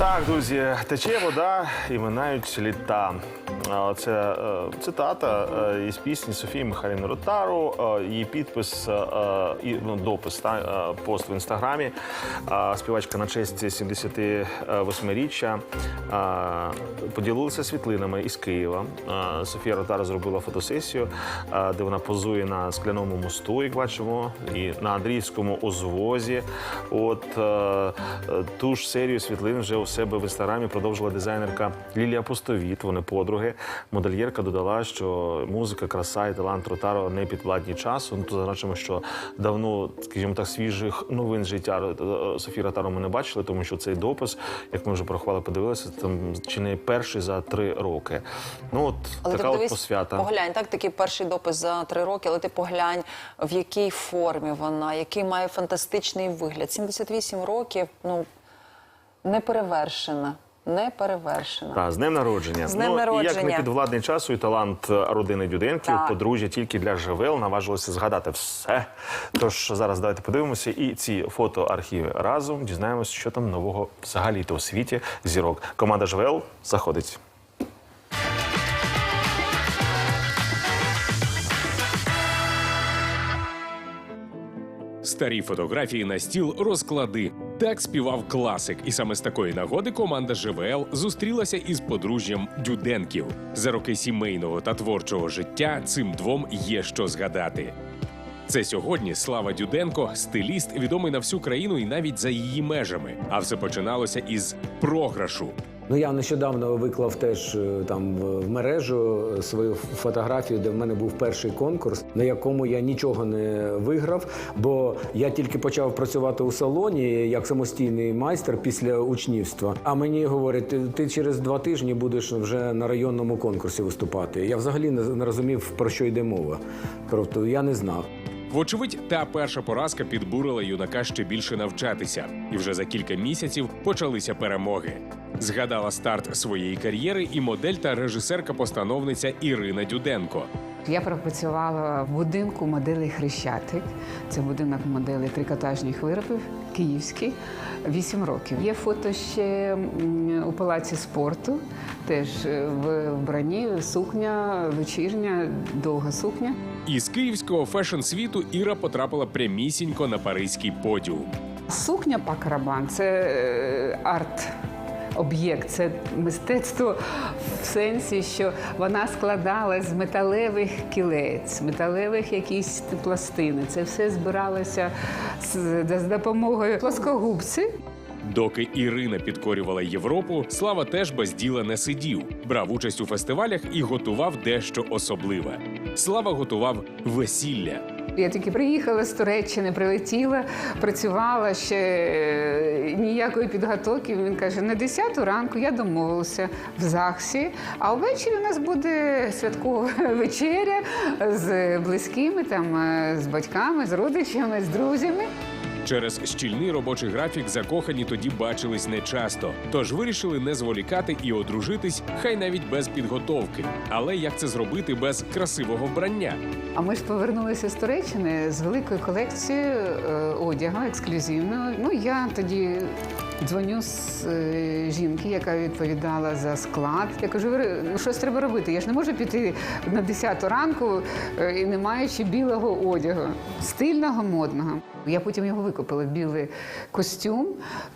Так, друзі, тече вода і минають літа. Це е, цитата е, із пісні Софії Михайлівни Ротару. Е, Її підпис і ну, допис та пост в інстаграмі. Співачка на честь 78-річчя е, поділилася світлинами із Києва. Софія Ротара зробила фотосесію, де вона позує на скляному мосту, як бачимо, і на Андріївському узвозі. От ту ж серію світлин вже у себе в інстаграмі продовжила дизайнерка Лілія Пустовіт. Вони подруги. Модельєрка додала, що музика, краса і талант Ротаро не підвладні часу. Ну, тут зазначимо, що давно, скажімо так, свіжих новин життя е, Софії Ротаро ми не бачили, тому що цей допис, як ми вже порахували, подивилися, там чи не перший за три роки. Ну от Але така ти от посвята. поглянь, так такий перший допис за три роки, але ти поглянь, в якій формі вона, який має фантастичний вигляд. 78 років, ну не перевершена. Не перевершена. Та, з днем народження. З днем ну, І як народження. не підвладний часу і талант е, родини Дюденків, Так. подружжя тільки для живел наважилося згадати все. Тож зараз давайте подивимося і ці фотоархіви разом дізнаємося, що там нового взагалі то у світі зірок. Команда Живел заходить. Старі фотографії на стіл розклади. Так співав класик, і саме з такої нагоди команда ЖВЛ зустрілася із подружжям Дюденків. За роки сімейного та творчого життя цим двом є що згадати. Це сьогодні Слава Дюденко, стиліст, відомий на всю країну і навіть за її межами. А все починалося із програшу. Ну я нещодавно виклав теж е, там в мережу е, свою фотографію, де в мене був перший конкурс, на якому я нічого не виграв, бо я тільки почав працювати у салоні як самостійний майстер після учнівства. А мені говорять, ти, через два тижні будеш вже на районному конкурсі виступати. Я взагалі не розумів про що йде мова. Тобто я не знав. Вочевидь, та перша поразка підбурила юнака ще більше навчатися, і вже за кілька місяців почалися перемоги. Згадала старт своєї кар'єри і модель та режисерка-постановниця Ірина Дюденко. Я пропрацювала в будинку моделей Хрещатик. Це будинок моделей трикотажних виробів, київський, 8 років. Є фото ще у палаці спорту, теж е, в вбранні, сукня, вечірня, довга сукня. Із київського фешн-світу Іра потрапила прямісінько на паризький подіум. Сукня Пакрабан це е, арт. Об'єкт це мистецтво в сенсі, що вона складалась з металевих кілець, металевих якісь пластини. Це все збиралося з, з допомогою плоскогубці. Доки Ірина підкорювала Європу, Слава теж без діла не сидів, брав участь у фестивалях і готував дещо особливе. Слава готував весілля. Я тільки приїхала з Туреччини, прилетіла, працювала ще е, ніякої підготовки. Він каже: на 10 ранку я домовилася в ЗАГСі, а ввечері у нас буде святкова вечеря з близькими, там, е, з батьками, з родичами, з друзями. Через щільний робочий графік закохані тоді бачились нечасто, тож вирішили не зволікати і одружитись, хай навіть без підготовки. Але як це зробити без красивого вбрання? А ми ж повернулися з Туреччини з великою колекцією е, одягу ексклюзивного. Ну я тоді дзвоню з е, жінки, яка відповідала за склад. Я кажу, ну щось треба робити. Я ж не можу піти на 10 ранку е, і не маючи білого одягу, стильного, модного. Я потім його викупила білий костюм,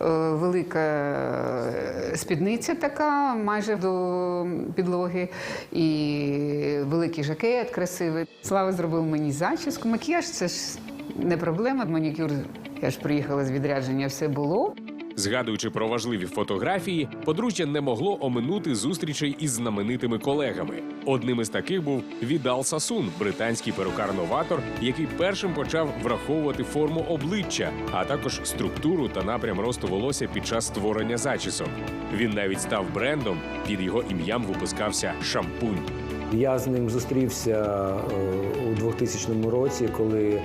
е, велика е, спідниця така, майже до підлоги, і великий жакет красивий. Слава зробив мені зачіску. Макіяж це ж не проблема. Манікюр я ж приїхала з відрядження, все було. Згадуючи про важливі фотографії, подружжя не могло оминути зустрічей із знаменитими колегами. Одним із таких був Відал Сасун, британський перукар-новатор, який першим почав враховувати форму обличчя, а також структуру та напрям росту волосся під час створення зачісок. Він навіть став брендом. Під його ім'ям випускався шампунь. Я з ним зустрівся е, у 2000 році, коли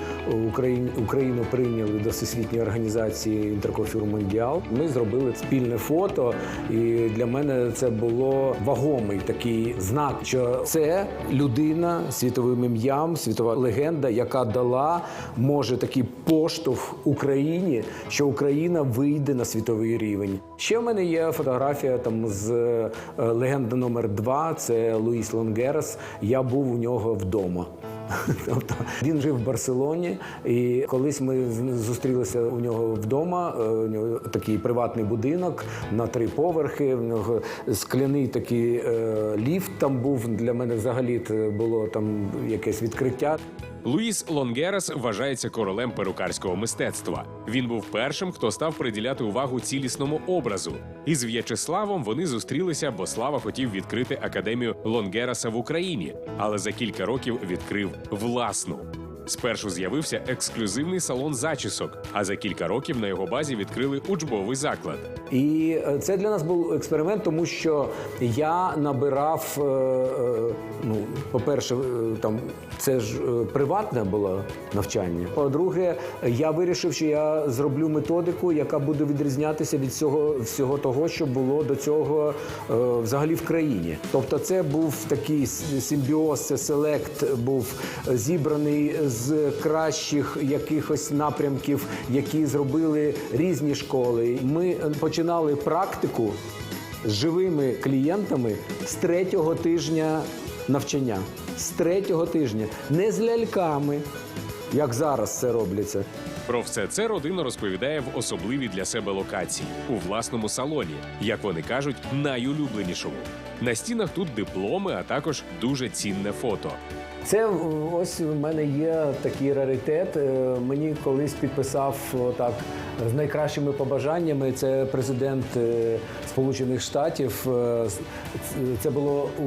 Україну прийняли до Всесвітньої організації Інтеркофюр Мондіал. Ми зробили спільне фото, і для мене це було вагомий такий знак, що це людина світовим ім'ям, світова легенда, яка дала може такий поштовх Україні, що Україна вийде на світовий рівень. Ще в мене є фотографія там з е, легенда номер 2 Це Луїс Лонгерас. Я був у нього вдома. Тобто він жив в Барселоні, і колись ми зустрілися у нього вдома. е, У нього такий приватний будинок на три поверхи. В нього скляний такий е, ліфт там був. Для мене взагалі було там якесь відкриття. Луїс Лонгерас вважається королем перукарського мистецтва. Він був першим, хто став приділяти увагу цілісному образу. Із В'ячеславом вони зустрілися, бо Слава хотів відкрити академію Лонгераса в Україні, але за кілька років відкрив власну. Спершу з'явився ексклюзивний салон зачісок, а за кілька років на його базі відкрили учбовий заклад. І е, це для нас був експеримент, тому що я набирав. е, е, Ну, по-перше, там це ж приватне було навчання. По-друге, я вирішив, що я зроблю методику, яка буде відрізнятися від всього, всього того, що було до цього взагалі в країні. Тобто, це був такий симбіоз, це селект був зібраний з кращих якихось напрямків, які зробили різні школи. Ми починали практику з живими клієнтами з третього тижня навчання. З третього тижня, не з ляльками, як зараз це робляться. Про все це родина розповідає в особливій для себе локації у власному салоні, як вони кажуть, найулюбленішому. На стінах тут дипломи, а також дуже цінне фото. Це е, ось у мене є такий раритет. Е, Мені колись підписав так з найкращими побажаннями. Це президент е, Сполучених Штатів. Е, Це було у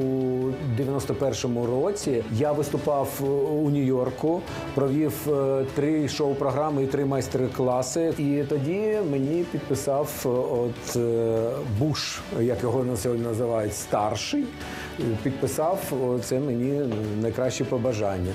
91-му році. Я виступав у Нью-Йорку, провів е, три шоу-програми і три майстер-класи. І тоді мені підписав е, от е, Буш, як його на сьогодні називають, старший. е, Підписав це мені найкращі побажання.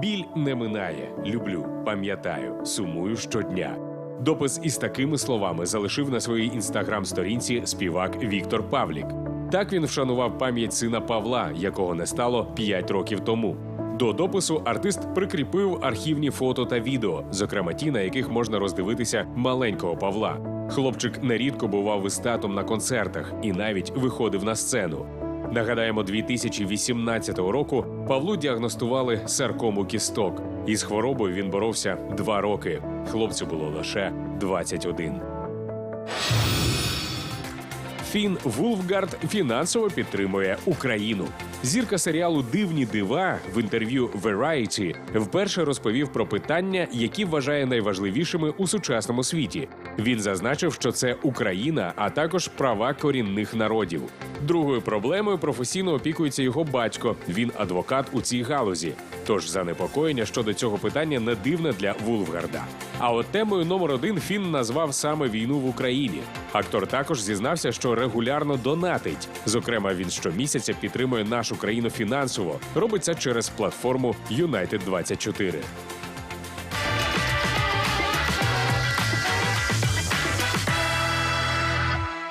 Біль не минає. Люблю, пам'ятаю, сумую щодня. Допис із такими словами залишив на своїй інстаграм-сторінці співак Віктор Павлік. Так він вшанував пам'ять сина Павла, якого не стало 5 років тому. До допису артист прикріпив архівні фото та відео, зокрема ті, на яких можна роздивитися маленького Павла. Хлопчик нерідко бував із татом на концертах і навіть виходив на сцену. Нагадаємо, 2018 року Павлу діагностували саркому кісток. Із хворобою він боровся два роки. Хлопцю було лише 21. Фін Вулфгард фінансово підтримує Україну. Зірка серіалу Дивні дива в інтерв'ю Variety вперше розповів про питання, які вважає найважливішими у сучасному світі. Він зазначив, що це Україна, а також права корінних народів. Другою проблемою професійно опікується його батько. Він адвокат у цій галузі. Тож занепокоєння щодо цього питання не дивне для Вулфгарда. А от темою номер один Фін назвав саме війну в Україні. Актор також зізнався, що регулярно донатить. Зокрема, він щомісяця підтримує нашу країну фінансово. робиться через платформу United 24